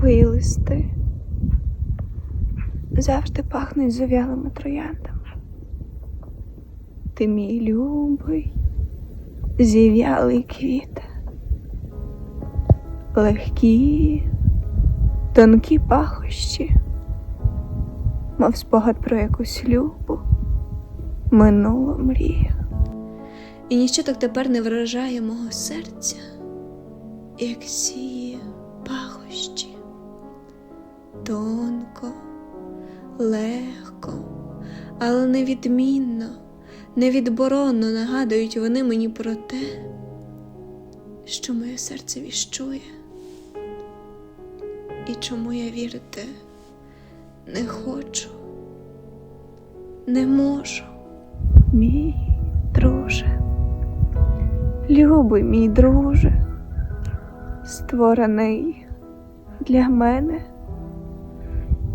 Твої листи завжди пахнуть зов'ялими трояндами. Ти мій любий, зів'ялий квіт. Легкі, тонкі пахощі, мов спогад про якусь любу, минулу мрію. І ніщо так тепер не вражає мого серця, як ці пахощі. Тонко, легко, але невідмінно, невідборонно нагадують вони мені про те, що моє серце віщує, і чому я вірити не хочу, не можу. Мій друже, любий мій друже, створений для мене.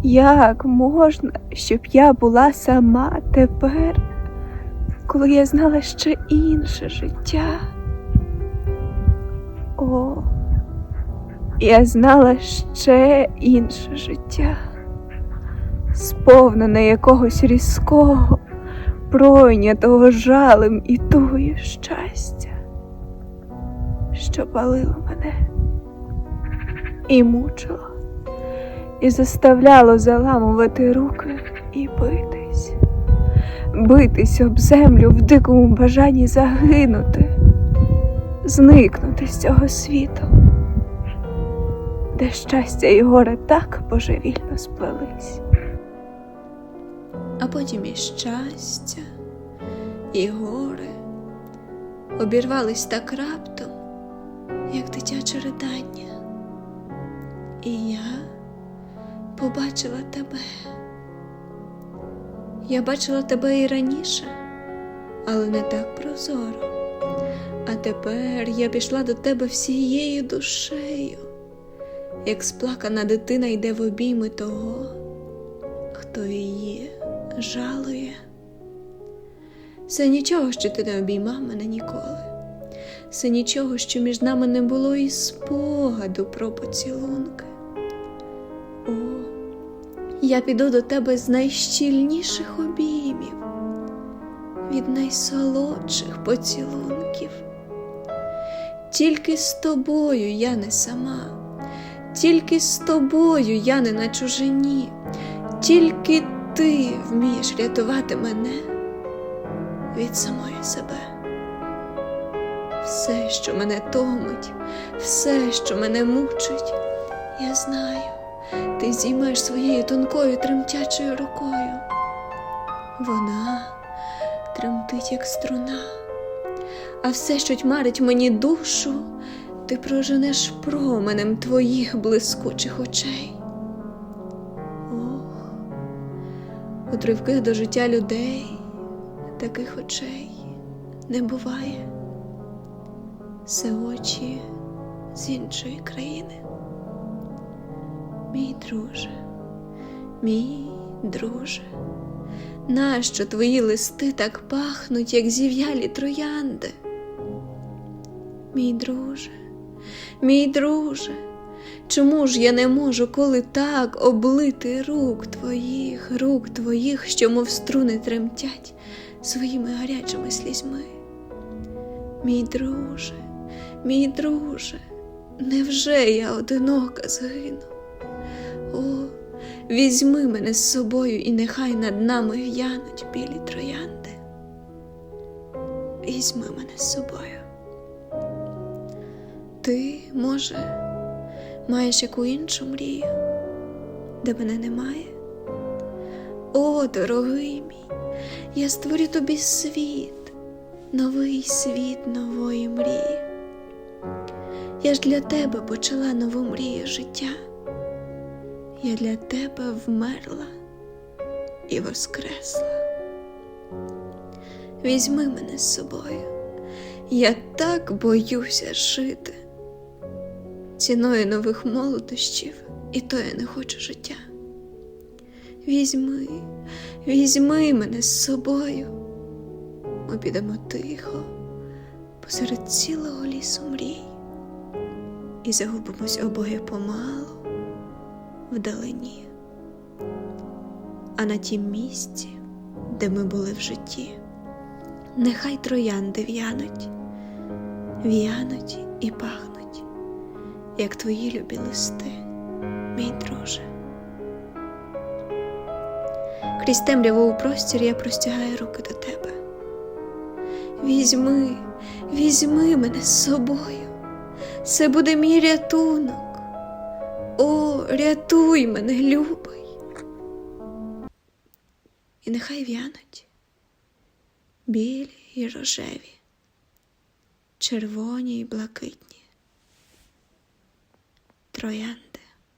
Як можна, щоб я була сама тепер, коли я знала ще інше життя? О, я знала ще інше життя, сповнене якогось різкого, пройнятого жалем і тугою щастя, що палило мене і мучило, і заставляло заламувати руки і битись, битись об землю в дикому бажанні загинути, зникнути з цього світу, де щастя і горе так божевільно сплелись. а потім і щастя, і горе обірвались так раптом, як дитяче ридання. І я побачила тебе. Я бачила тебе і раніше, але не так прозоро. А тепер я пішла до тебе всією душею, як сплакана дитина йде в обійми того, хто її жалує. Це нічого, що ти не обіймав мене ніколи. Це нічого, що між нами не було і спогаду про поцілунки. О, я піду до тебе з найщільніших обіймів, від найсолодших поцілунків. Тільки з тобою я не сама, тільки з тобою я не на чужині, тільки ти вмієш рятувати мене від самої себе. Все, що мене томить, все, що мене мучить, я знаю, ти зіймаєш своєю тонкою тремтячою рукою. Вона тремтить, як струна, а все, що тьмарить мені душу, ти проженеш променем твоїх блискучих очей. Ох, у тривких до життя людей таких очей не буває. Це очі з іншої країни. Мій друже, мій друже, нащо твої листи так пахнуть, як зів'ялі троянди? Мій друже, мій друже, чому ж я не можу, коли так облити рук твоїх, рук твоїх, що мов струни тремтять своїми гарячими слізьми? Мій друже, мій друже, невже я одинока згину? О, візьми мене з собою, і нехай над нами в'януть білі троянди. Візьми мене з собою. Ти, може, маєш яку іншу мрію, де мене немає? О, дорогий мій, я створю тобі світ, новий світ нової мрії. Я ж для тебе почала нову мрію життя. Я для тебе вмерла і воскресла. Візьми мене з собою, я так боюся жити. Ціною нових молодощів, і то я не хочу життя. Візьми, візьми мене з собою. Ми підемо тихо посеред цілого лісу мрій і загубимось обоє помалу вдалині, а на тім місці, де ми були в житті, нехай троянди в'януть, в'януть і пахнуть, як твої любі листи, мій друже. Крізь темряву у простір я простягаю руки до тебе. Візьми, візьми мене з собою. Це буде мій рятунок. О, рятуй мене, любий. І нехай в'януть білі й рожеві, червоні й блакитні. Троянди.